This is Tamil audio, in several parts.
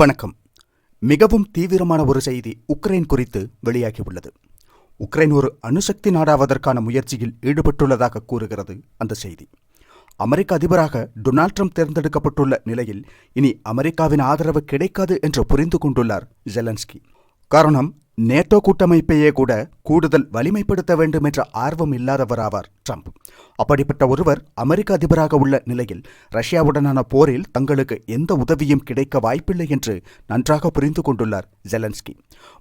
வணக்கம். மிகவும் தீவிரமான ஒரு செய்தி உக்ரைன் குறித்து வெளியாகியுள்ளது. உக்ரைன் ஒரு அணுசக்தி நாடாவதற்கான முயற்சியில் ஈடுபட்டுள்ளதாக கூறுகிறது அந்த செய்தி. அமெரிக்க அதிபராக டொனால்ட் ட்ரம்ப் தேர்ந்தெடுக்கப்பட்டுள்ள நிலையில் இனி அமெரிக்காவின் ஆதரவு கிடைக்காது என்று புரிந்து கொண்டுள்ளார் ஜெலன்ஸ்கி. காரணம் நேட்டோ கூட்டமைப்பையே கூட கூடுதல் வலிமைப்படுத்த வேண்டும் என்ற ஆர்வம் இல்லாதவராவார் ட்ரம்ப். அப்படிப்பட்ட ஒருவர் அமெரிக்க அதிபராக உள்ள நிலையில் ரஷ்யாவுடனான போரில் தங்களுக்கு எந்த உதவியும் கிடைக்க வாய்ப்பில்லை என்று நன்றாக புரிந்து கொண்டுள்ளார் ஜெலன்ஸ்கி.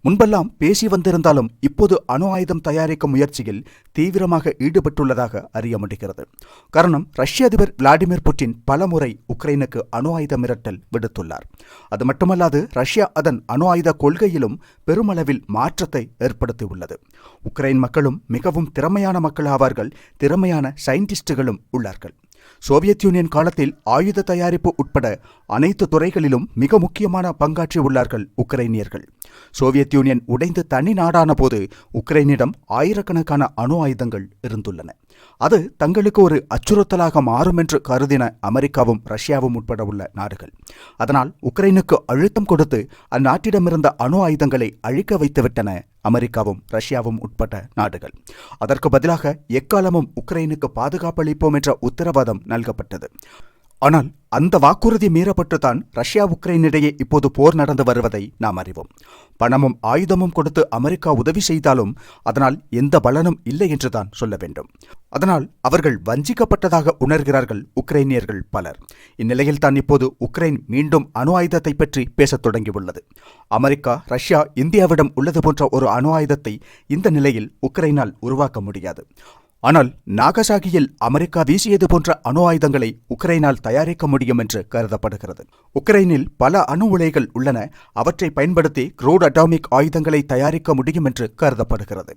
முன்பெல்லாம் பேசி வந்திருந்தாலும் இப்போது அணு ஆயுதம் தயாரிக்கும் முயற்சியில் தீவிரமாக ஈடுபட்டுள்ளதாக அறிய முடிகிறது. காரணம் ரஷ்ய அதிபர் விளாடிமிர் புட்டின் பலமுறை உக்ரைனுக்கு அணு ஆயுத மிரட்டல் விடுத்துள்ளார். அது மட்டுமல்லாது ரஷ்யா அதன் அணு ஆயுத கொள்கையிலும் பெருமளவில் மாற்றத்தை ஏற்படுத்தியுள்ளது. உக்ரைன் மக்களும் மிகவும் திறமையான மக்கள் ஆவார்கள். திறமையான சயின்டிஸ்டுகளும் உள்ளார்கள். சோவியத் யூனியன் காலத்தில் ஆயுத தயாரிப்பு உட்பட அனைத்து துறைகளிலும் மிக முக்கியமான பங்காற்றி உள்ளார்கள் உக்ரைனியர்கள். சோவியத் யூனியன் உடைந்து தனி நாடான போது உக்ரைனிடம் ஆயிரக்கணக்கான அணு ஆயுதங்கள் இருந்துள்ளன. அது தங்களுக்கு ஒரு அச்சுறுத்தலாக மாறும் என்று கருதின அமெரிக்காவும் ரஷ்யாவும் உட்பட உள்ள நாடுகள். அதனால் உக்ரைனுக்கு அழுத்தம் கொடுத்து அந்நாட்டிடமிருந்த அணு ஆயுதங்களை அழிக்க வைத்துவிட்டன அமெரிக்காவும் ரஷ்யாவும் உட்பட்ட நாடுகள். அதற்கு பதிலாக எக்காலமும் உக்ரைனுக்கு பாதுகாப்பளிப்போம் என்ற உத்தரவாதம் நல்கப்பட்டது. ஆனால் அந்த வாக்குறுதி மீறப்பட்டுதான் ரஷ்யா உக்ரைன் இடையே இப்போது போர் நடந்து வருவதை நாம் அறிவோம். பணமும் ஆயுதமும் கொடுத்து அமெரிக்கா உதவி செய்தாலும் அதனால் எந்த பலனும் இல்லை என்றுதான் சொல்ல வேண்டும். அதனால் அவர்கள் வஞ்சிக்கப்பட்டதாக உணர்கிறார்கள் உக்ரைனியர்கள் பலர். இந்நிலையில் தான் இப்போது உக்ரைன் மீண்டும் அணு ஆயுதத்தை பற்றி பேசத் தொடங்கியுள்ளது. அமெரிக்கா ரஷ்யா இந்தியாவிடம் உள்ளது போன்ற ஒரு அணு ஆயுதத்தை இந்த நிலையில் உக்ரைனால் உருவாக்க முடியாது. ஆனால் நாகசாகியில் அமெரிக்கா வீசியது போன்ற அணு ஆயுதங்களை உக்ரைனால் தயாரிக்க முடியும் என்று கருதப்படுகிறது. உக்ரைனில் பல அணு உலைகள் உள்ளன. அவற்றை பயன்படுத்தி குரூட் அட்டாமிக் ஆயுதங்களை தயாரிக்க முடியும் என்று கருதப்படுகிறது.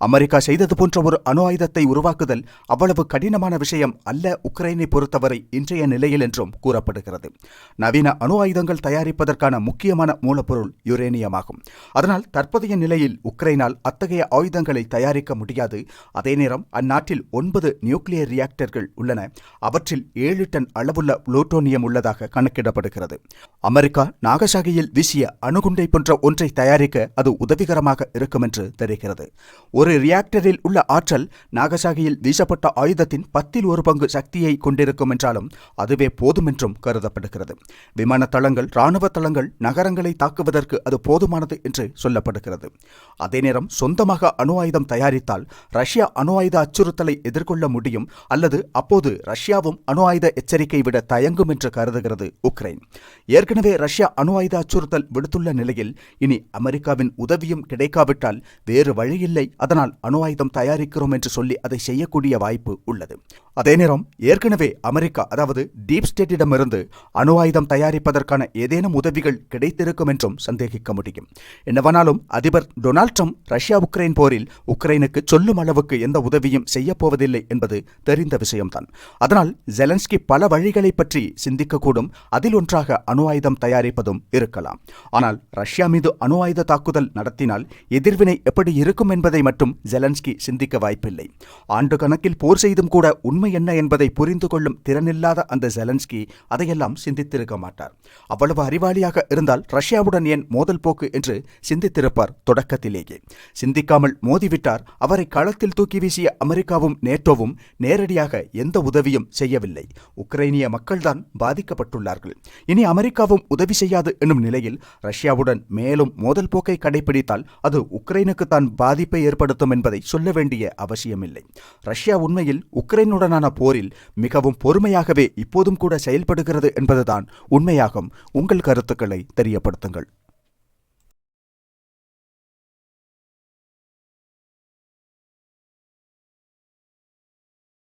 அமெரிக்கா செய்தது போன்ற ஒரு அணு ஆயுதத்தை உருவாக்குதல் அவ்வளவு கடினமான விஷயம் அல்ல உக்ரைனை பொறுத்தவரை இன்றைய நிலையில் என்றும் கூறப்படுகிறது. நவீன அணு ஆயுதங்கள் தயாரிப்பதற்கான முக்கியமான மூலப்பொருள் யுரேனியம் ஆகும் அதனால் தற்போதைய நிலையில் உக்ரைனால் அத்தகைய ஆயுதங்களை தயாரிக்க முடியாது. அதே நேரம் அந்நாட்டில் ஒன்பது நியூக்ளியர் ரியாக்டர்கள் உள்ளன. அவற்றில் ஏழு டன் அளவுள்ள புளூட்டோனியம் உள்ளதாக கணக்கிடப்படுகிறது. அமெரிக்கா நாகசாகியில் வீசிய அணுகுண்டை போன்ற ஒன்றை தயாரிக்க அது உதவிகரமாக இருக்கும் என்று தெரிகிறது. ஒரு ரியாக்டரில் உள்ள ஆற்றல் நாகசாகியில் வீசப்பட்ட ஆயுதத்தின் பத்தில் ஒரு பங்கு சக்தியை கொண்டிருக்கும் என்றாலும் அதுவே போதும் என்றும் கருதப்படுகிறது. விமான தளங்கள் ராணுவ தளங்கள் நகரங்களை தாக்குவதற்கு அது போதுமானது என்று சொல்லப்படுகிறது. அதே நேரம் சொந்தமாக அணு ஆயுதம் தயாரித்தால் ரஷ்யா அணு ஆயுத அச்சுறுத்தலை எதிர்கொள்ள முடியும் அல்லது அப்போது ரஷ்யாவும் அணு ஆயுத எச்சரிக்கை விட தயங்கும் என்று கருதுகிறது உக்ரைன். ஏற்கனவே ரஷ்யா அணு ஆயுத அச்சுறுத்தல் விடுத்துள்ள நிலையில் இனி அமெரிக்காவின் உதவியும் கிடைக்காவிட்டால் வேறு வழியில்லை. அதனால் அணு ஆயுதம் தயாரிக்கிறோம் என்று சொல்லி அதை செய்யக்கூடிய வாய்ப்பு உள்ளது. அதே நேரம் ஏற்கனவே அமெரிக்கா அதாவது டீப் ஸ்டேட்டிடமிருந்து அணு ஆயுதம் தயாரிப்பதற்கான ஏதேனும் உதவிகள் கிடைத்திருக்கும் என்றும் சந்தேகிக்க முடியும். என்னவானாலும் அதிபர் டொனால்ட் ட்ரம்ப் ரஷ்யா உக்ரைன் போரில் உக்ரைனுக்கு சொல்லும் அளவுக்கு எந்த உதவியும் செய்யப்போவதில்லை என்பது தெரிந்த விஷயம்தான். அதனால் ஜெலன்ஸ்கி பல வழிகளை பற்றி சிந்திக்கக்கூடும். அதில் ஒன்றாக அணு ஆயுதம் தயாரிப்பதும் இருக்கலாம். ஆனால் ரஷ்யா மீது அணு ஆயுத தாக்குதல் நடத்தினால் எதிர்வினை எப்படி இருக்கும் என்பதை மட்டும் ஜெலன்ஸ்கி சிந்திக்க வாய்ப்பில்லை. ஆண்டு கணக்கில் போர் செய்தும் கூட உண்மை என்ன என்பதை புரிந்து கொள்ளும் திறனில்லாத அந்த ஜெலன்ஸ்கி அதையெல்லாம் சிந்தித்திருக்க மாட்டார். அவ்வளவு அறிவாளியாக இருந்தால் ரஷ்யாவுடன் ஏன் மோதல் போக்கு என்று சிந்தித்திருப்பார் தொடக்கத்திலேயே. சிந்திக்காமல் மோதிவிட்டார். அவரை களத்தில் தூக்கி வீசிய அமெரிக்க அமெரிக்காவும் நேட்டோவும் நேரடியாக எந்த உதவியும் செய்யவில்லை. உக்ரைனிய மக்கள்தான் பாதிக்கப்பட்டுள்ளார்கள். இனி அமெரிக்காவும் உதவி செய்யாது என்னும் நிலையில் ரஷ்யாவுடன் மேலும் மோதல் போக்கை கடைபிடித்தால் அது உக்ரைனுக்கு தான் பாதிப்பை ஏற்படுத்தும் என்பதை சொல்ல வேண்டிய அவசியமில்லை. ரஷ்யா உண்மையில் உக்ரைனுடனான போரில் மிகவும் பொறுமையாகவே இப்போதும் கூட செயல்படுகிறது என்பதுதான் உண்மையாகும். உங்கள் கருத்துக்களை தெரியப்படுத்துங்கள்.